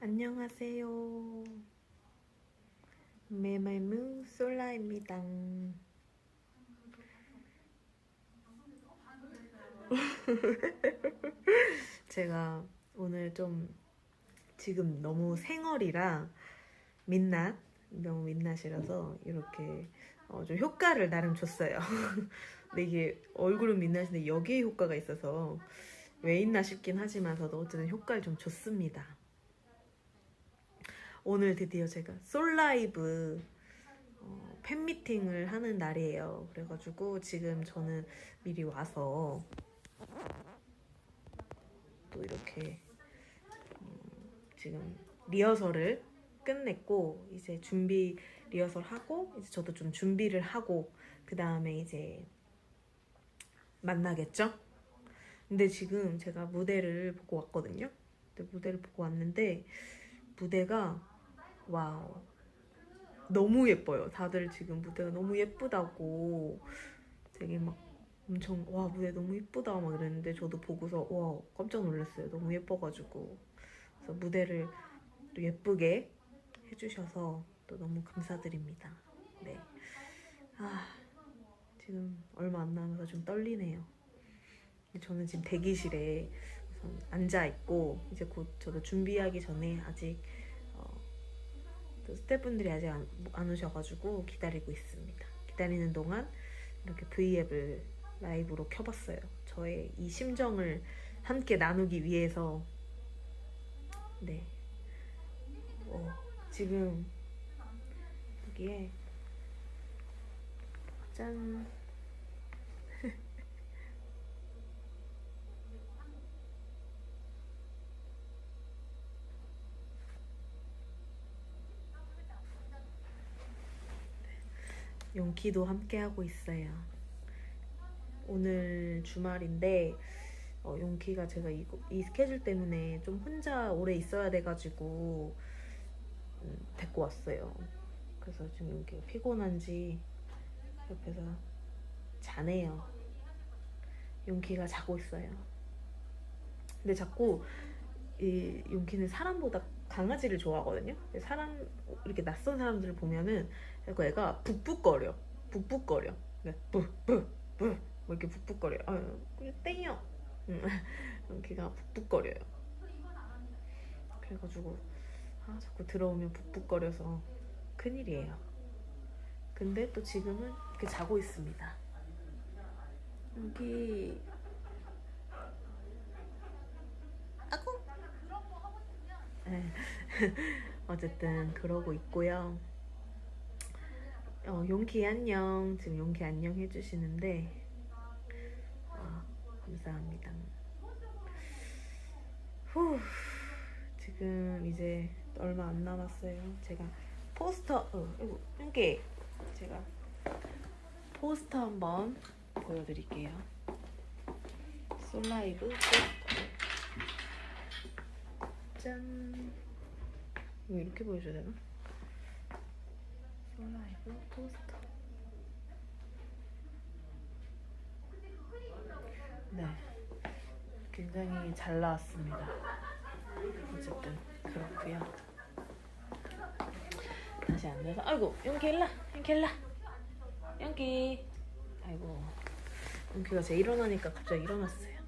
안녕하세요. 메말무 솔라입니다. 제가 오늘 좀 지금 너무 생얼이라 민낯 너무 민낯이라서 이렇게 어, 좀 효과를 나름 줬어요. 근데 이게 얼굴은 민낯인데 여기에 효과가 있어서 왜 있나 싶긴 하지만서도 어쨌든 효과를 좀 줬습니다. 오늘 드디어 제가 솔라이브 어, 팬미팅을 하는 날이에요. 그래가지고 지금 저는 미리 와서 또 이렇게 음, 지금 리허설을 끝냈고 이제 준비 리허설 하고 이제 저도 좀 준비를 하고 그 다음에 이제 만나겠죠? 근데 지금 제가 무대를 보고 왔거든요. 근데 무대를 보고 왔는데 무대가 와우 너무 예뻐요. 다들 지금 무대가 너무 예쁘다고 되게 막 엄청 와 무대 너무 예쁘다 막 이랬는데 저도 보고서 와 깜짝 놀랐어요. 너무 예뻐가지고 그래서 무대를 또 예쁘게 해주셔서 또 너무 감사드립니다. 네. 아 지금 얼마 안 남아서 좀 떨리네요. 저는 지금 대기실에 앉아 있고 이제 곧 저도 준비하기 전에 아직 어, 또 스태프분들이 아직 안, 안 오셔가지고 기다리고 있습니다. 기다리는 동안 이렇게 V앱을 라이브로 켜봤어요. 저의 이 심정을 함께 나누기 위해서 네. 어, 지금 여기에 짠. 용키도 함께 하고 있어요. 오늘 주말인데 어, 용키가 제가 이, 이 스케줄 때문에 좀 혼자 오래 있어야 돼가지고 음, 데리고 왔어요. 그래서 지금 용키가 피곤한지 옆에서 자네요. 용키가 자고 있어요. 근데 자꾸 이 용키는 사람보다 강아지를 좋아하거든요. 사람 이렇게 낯선 사람들을 보면은 자꾸 애가 북북거려, 북북거려. 북북북 뭐 이렇게 북북거려요. 아유, 그래 땡이요. 응. 걔가 북북거려요. 그래가지고 아 자꾸 들어오면 북북거려서 큰일이에요. 근데 또 지금은 이렇게 자고 있습니다. 여기 아고 네. 어쨌든 그러고 있고요. 어, 용기 안녕 지금 용기 안녕 해주시는데 아, 감사합니다. 후 지금 이제 얼마 안 남았어요. 제가 포스터 어, 이거 제가 포스터 한번 보여드릴게요. 솔라이브 포스터 짠 이거 이렇게 보여줘야 되나? 솔라이브 포스터 네. 굉장히 잘 나왔습니다. 어쨌든 그렇고요. 다시 앉아서 아이고 용기 일라 용기 일라. 용기 아이고 용기가 제 일어나니까 갑자기 일어났어요.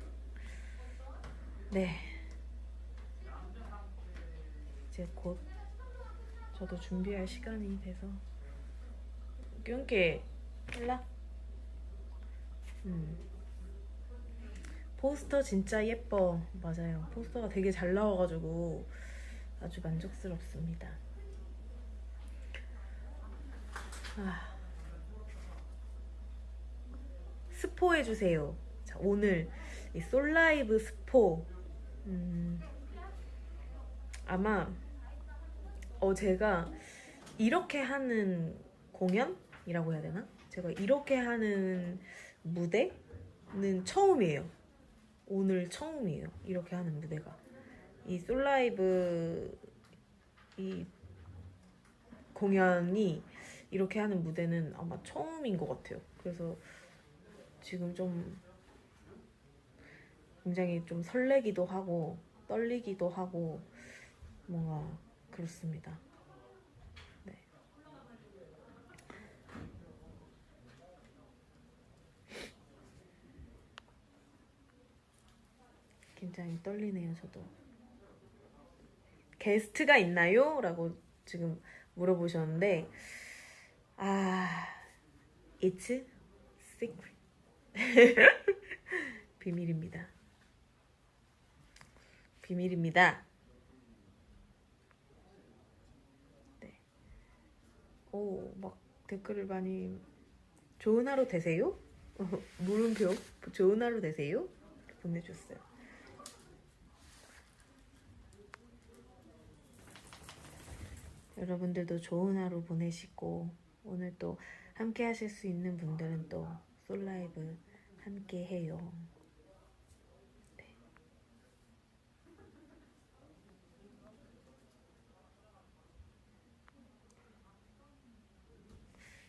네. 이제 곧 저도 준비할 시간이 돼서 용기 일라 음. 포스터 진짜 예뻐. 맞아요. 포스터가 되게 잘 나와가지고 아주 만족스럽습니다. 아. 스포 해주세요. 자, 오늘 이 솔라이브 스포. 음, 아마 어 제가 이렇게 하는 공연 이라고 해야 되나? 제가 이렇게 하는 무대는 처음이에요. 오늘 처음이에요. 이렇게 하는 무대가. 이 솔라이브 이 공연이 이렇게 하는 무대는 아마 처음인 것 같아요. 그래서 지금 좀 굉장히 좀 설레기도 하고 떨리기도 하고 뭔가 그렇습니다. 굉장히 떨리네요, 저도. 게스트가 있나요? 라고 지금 물어보셨는데, 아, it's secret. 비밀입니다. 비밀입니다. 네. 오, 막 댓글을 많이 좋은 하루 되세요? 물음표 좋은 하루 되세요? 보내줬어요. 여러분들도 좋은 하루 보내시고 오늘 또 함께 하실 수 있는 분들은 또 솔라이브 함께 해요. 네.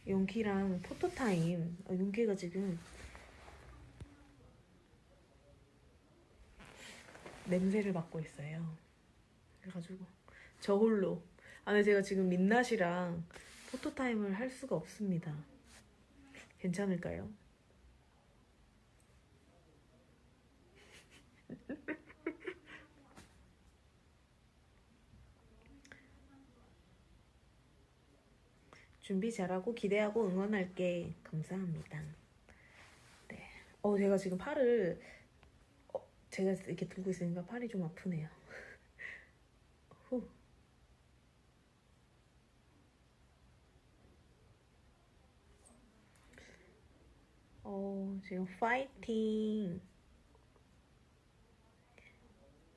용기랑 포토타임. 어, 용기가 지금 냄새를 맡고 있어요. 그래가지고 저 홀로. 아, 근데 제가 지금 민낯이랑 포토타임을 할 수가 없습니다. 괜찮을까요? 준비 잘하고 기대하고 응원할게. 감사합니다. 네. 어, 제가 지금 팔을 어, 제가 이렇게 들고 있으니까 팔이 좀 아프네요. 후. 어, 지금 파이팅.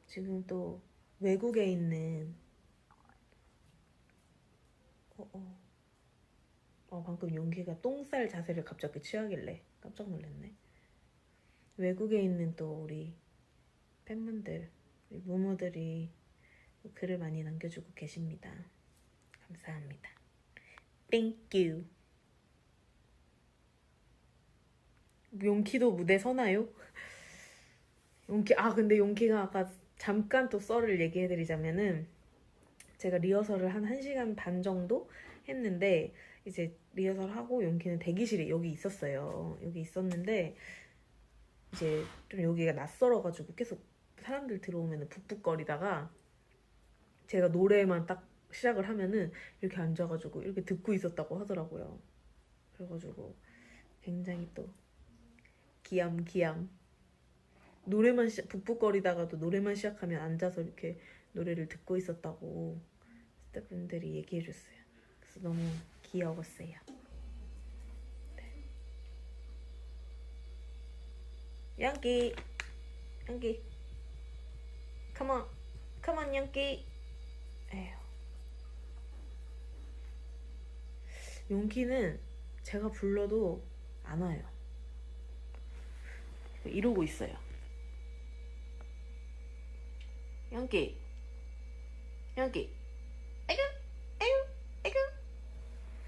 지금 또 외국에 있는 어, 어. 어, 방금 용기가 똥쌀 자세를 갑자기 취하길래 깜짝 놀랐네. 외국에 있는 또 우리 팬분들, 우리 무모들이 글을 많이 남겨주고 계십니다. 감사합니다. You. 용키도 무대 서나요? 용키, 아, 근데 용키가 아까 잠깐 또 썰을 얘기해드리자면은 제가 리허설을 한 1시간 반 정도 했는데 이제 리허설 하고 용기는 대기실에 여기 있었어요. 여기 있었는데 이제 좀 여기가 낯설어가지고 계속 사람들 들어오면 북북거리다가 제가 노래만 딱 시작을 하면은 이렇게 앉아가지고 이렇게 듣고 있었다고 하더라고요. 그래가지고 굉장히 또 기암 기암 노래만 시, 북북거리다가도 노래만 시작하면 앉아서 이렇게 노래를 듣고 있었다고 스태프분들이 얘기해 줬어요. 그래서 너무 귀여웠어요. 네. 양기, 양기, come on, 양기. 에휴. 용기는 제가 불러도 안 와요. 이러고 있어요. 양기, 양기, 아이고, 아이고, 아이고.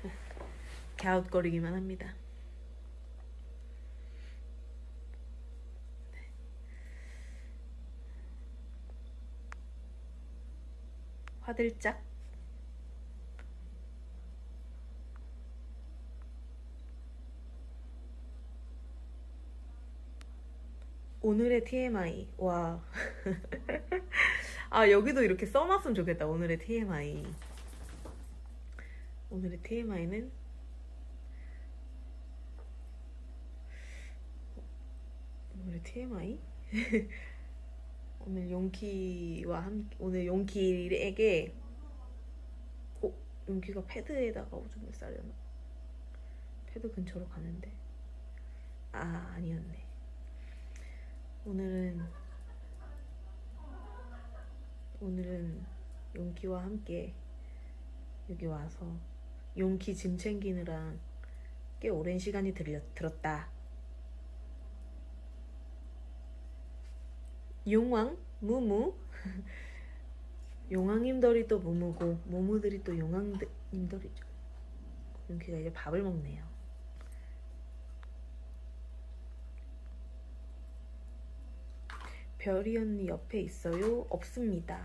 갸웃거리기만 합니다. 네. 화들짝 오늘의 TMI 와. 아 여기도 이렇게 써놨으면 좋겠다. 오늘의 TMI. 오늘의 TMI는 오늘의 TMI? 오늘 용키와 함께 오늘 용키에게 어 용키가 패드에다가 오줌을 싸려나? 패드 근처로 가는데 아 아니었네. 오늘은 오늘은 용키와 함께 여기 와서 용키 짐 챙기느라 꽤 오랜 시간이 들려, 들었다. 용왕 무무 용왕님들이 또 무무고 무무들이 또 용왕님들이죠. 용키가 이제 밥을 먹네요. 별이 언니 옆에 있어요? 없습니다.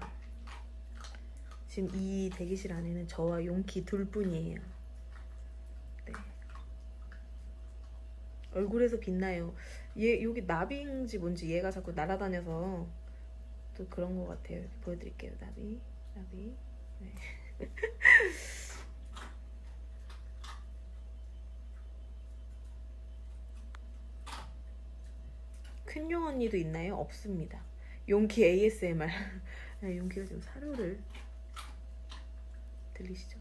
지금 이 대기실 안에는 저와 용키 둘 뿐이에요. 네. 얼굴에서 빛나요. 얘 여기 나비인지 뭔지 얘가 자꾸 날아다녀서 또 그런 것 같아요. 보여드릴게요. 나비, 나비. 네. 큰용 언니도 있나요? 없습니다. 용키 ASMR. 네, 용키가 지금 사료를 들리시죠?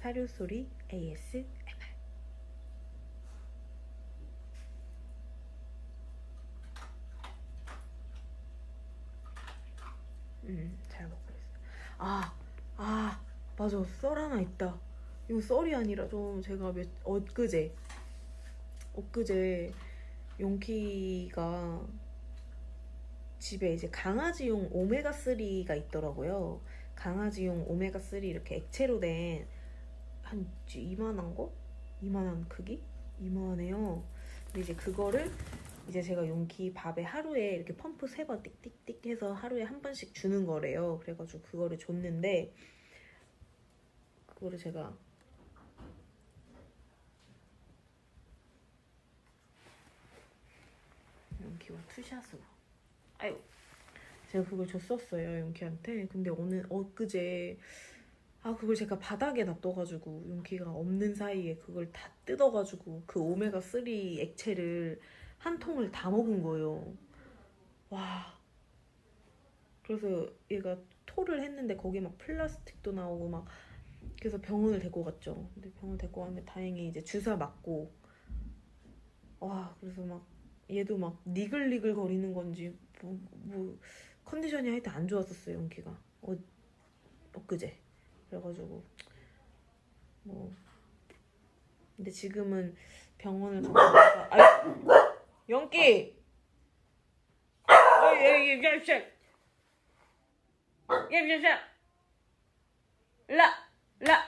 사료 소리 ASMR. 음, 잘 먹고 있어. 아, 아, 맞아. 썰 하나 있다. 이거 썰이 아니라 좀 제가 몇, 엊그제, 엊그제 용키가 집에 이제 강아지용 오메가3가 있더라고요. 강아지용 오메가3 이렇게 액체로 된 한 이만한 거? 이만한 크기? 이만해요. 근데 이제 그거를 이제 제가 용키 밥에 하루에 이렇게 펌프 세 번 띡띡띡 해서 하루에 한 번씩 주는 거래요. 그래가지고 그거를 줬는데 그거를 제가 용키와 투샷으로 아유 제가 그걸 줬었어요 용키한테 근데 오늘 엊그제 아 그걸 제가 바닥에 놔둬가지고 용키가 없는 사이에 그걸 다 뜯어가지고 그 오메가 3 액체를 한 통을 다 먹은 거예요. 와. 그래서 얘가 토를 했는데 거기 막 플라스틱도 나오고 막 그래서 병원을 데리고 갔죠. 근데 병원 데리고 갔는데 다행히 이제 주사 맞고 와 그래서 막 얘도 막 니글니글 거리는 건지 뭐, 뭐 컨디션이 하여튼 안 좋았었어요 용기가 어, 엊그제 그래가지고 뭐 근데 지금은 병원을 가서 아 예예예 라, 라.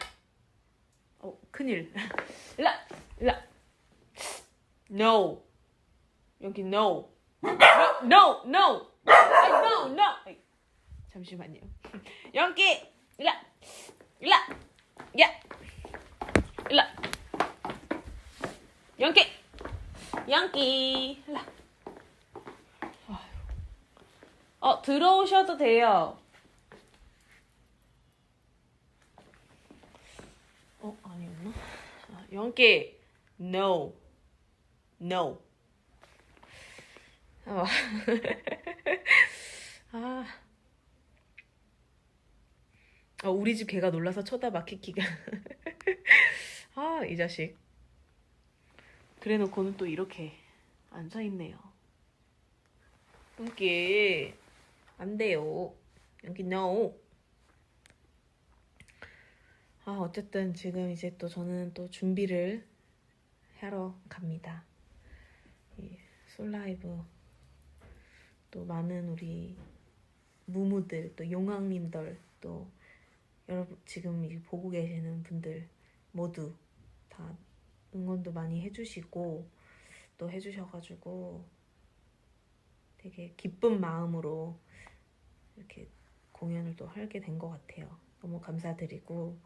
어, 큰일. 라, 라. No. 여기 no. No, no, no. no, no. 잠시만요. 연기. 라, 라. 야. 라. 연기. 연기. 라. 아휴. 어, 들어오셔도 돼요. 어 아니었나? 아, 연기 no no 어. 아. 어, 우리 집 개가 놀라서 쳐다봐 키키가. 아 이 자식. 그래 놓고는 또 이렇게 앉아있네요. 연기. 안 돼요. 연기 no. 아, 어쨌든 지금 이제 또 저는 또 준비를 하러 갑니다. 이 솔라이브 또 많은 우리 무무들 또 용왕님들 또 여러분 지금 이 보고 계시는 분들 모두 다 응원도 많이 해주시고 또 해주셔가지고 되게 기쁜 마음으로 이렇게 공연을 또 하게 된 것 같아요. 너무 감사드리고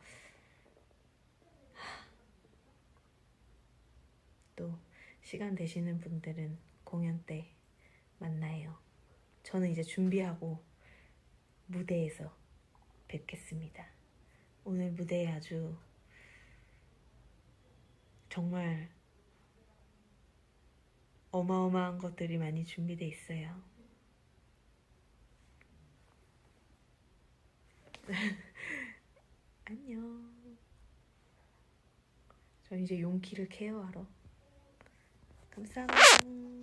또 시간 되시는 분들은 공연 때 만나요. 저는 이제 준비하고 무대에서 뵙겠습니다. 오늘 무대에 아주 정말 어마어마한 것들이 많이 준비돼 있어요. 안녕. 저 이제 용키를 케어하러 감사합니다.